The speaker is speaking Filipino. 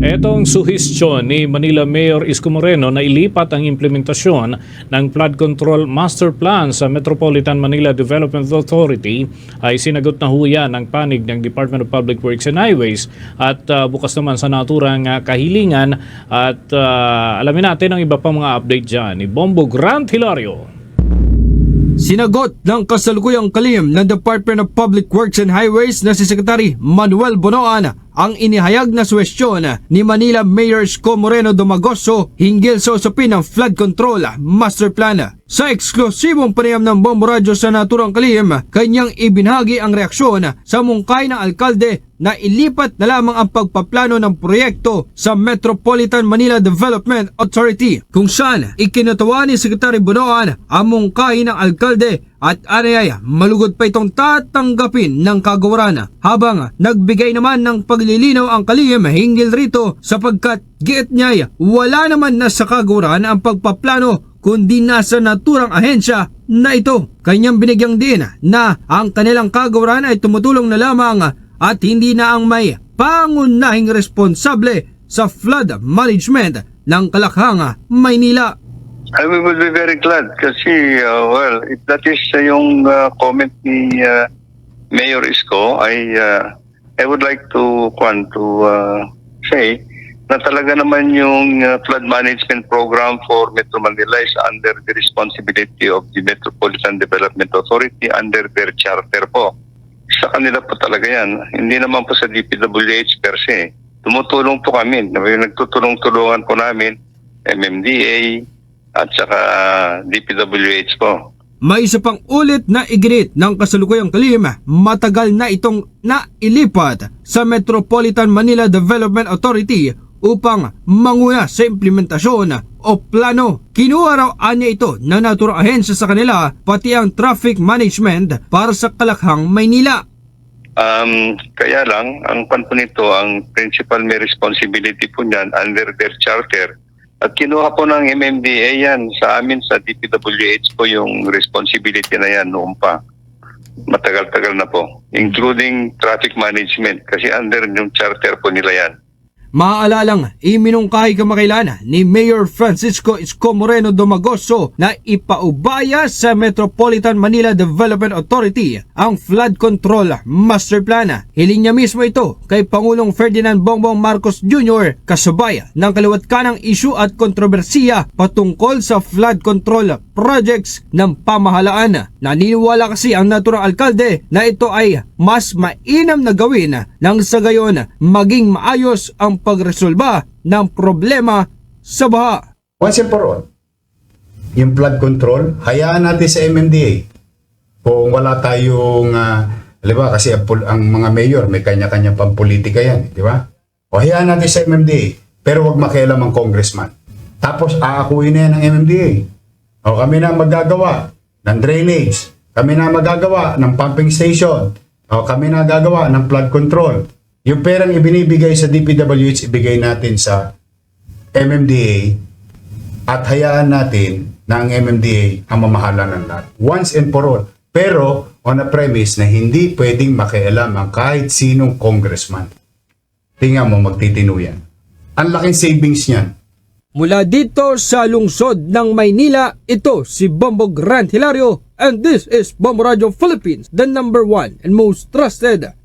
Etong suhestyon ni Manila Mayor Isko Moreno na ilipat ang implementasyon ng flood control master plan sa Metropolitan Manila Development Authority ay sinagot na huya ng panig ng Department of Public Works and Highways at ah, bukas naman sa naturang ah, kahilingan at ah, alamin natin ang iba pang mga update dyan ni Bombo Grant Hilario. Sinagot ng kasalukuyang kalim ng Department of Public Works and Highways na si Secretary Manuel Bonoan ang inihayag na suwestyon ni Manila Mayor Isko Moreno Domagoso hinggil sa usapin ng flood control master plan. Sa eksklusibong panayam ng Bombo Radio sa naturang kalim, kanyang ibinahagi ang reaksyon sa mungkay ng alkalde na ilipat na lamang ang pagpaplano ng proyekto sa Metropolitan Manila Development Authority kung saan ikinatawa ni Secretary Bonoan ang mungkay ng alkalde at anayaya malugod pa itong tatanggapin ng kagawaran habang nagbigay naman ng paglilinaw ang kalihim hinggil rito sapagkat giit niya wala naman na sa kagawaran ang pagpaplano kundi nasa naturang ahensya na ito. Kanyang binigyang din na ang kanilang kagawaran ay tumutulong na lamang at hindi na ang may pangunahing responsable sa flood management ng Kalakhanga, Maynila. I will be very glad kasi, uh, well, if that is uh, yung uh, comment ni uh, Mayor Isko, I, uh, I would like to, kwan, to uh, say na talaga naman yung uh, flood management program for Metro Manila is under the responsibility of the Metropolitan Development Authority under their charter po. Sa kanila po talaga yan. Hindi naman po sa DPWH per se. Tumutulong po kami. Nagtutulong-tulungan po namin MMDA, at saka DPWH po. May isa pang ulit na iginit ng kasalukuyang kalim, matagal na itong nailipat sa Metropolitan Manila Development Authority upang manguna sa implementasyon o plano. Kinuha raw anya ito ng naturang ahensya sa kanila pati ang traffic management para sa Kalakhang, Maynila. Um, kaya lang, ang pan po nito, ang principal may responsibility po niyan under their charter. At kinuha po ng MMDA yan sa amin sa DPWH po yung responsibility na yan noon pa. Matagal-tagal na po. Including traffic management kasi under yung charter po nila yan. Maaalalang iminungkahi kamakailan ni Mayor Francisco Isko Moreno Domagoso na ipaubaya sa Metropolitan Manila Development Authority ang flood control master plan. Hiling niya mismo ito kay Pangulong Ferdinand Bongbong Marcos Jr. kasabay ng kaliwat kanang issue at kontrobersiya patungkol sa flood control projects ng pamahalaan. Naniniwala kasi ang naturang alkalde na ito ay mas mainam na gawin nang sa gayon maging maayos ang pagresolba ng problema sa baha. Once and for all, yung flood control, hayaan natin sa MMDA. Kung wala tayong, uh, di ba, kasi ang, mga mayor, may kanya-kanya pang politika yan, di ba? O hayaan natin sa MMDA, pero wag makialam ang congressman. Tapos aakuin na yan ng MMDA. O kami na magagawa ng drainage, kami na magagawa ng pumping station, o kami na gagawa ng flood control. Yung perang ibinibigay sa DPWH, ibigay natin sa MMDA at hayaan natin na ang MMDA ang mamahala ng lahat. Once and for all. Pero on a premise na hindi pwedeng makialam ang kahit sinong congressman. Tingnan mo, magtitino yan. Ang laking savings niyan. Mula dito sa lungsod ng Maynila, ito si Bombo Grant Hilario and this is Bombo Radio Philippines, the number one and most trusted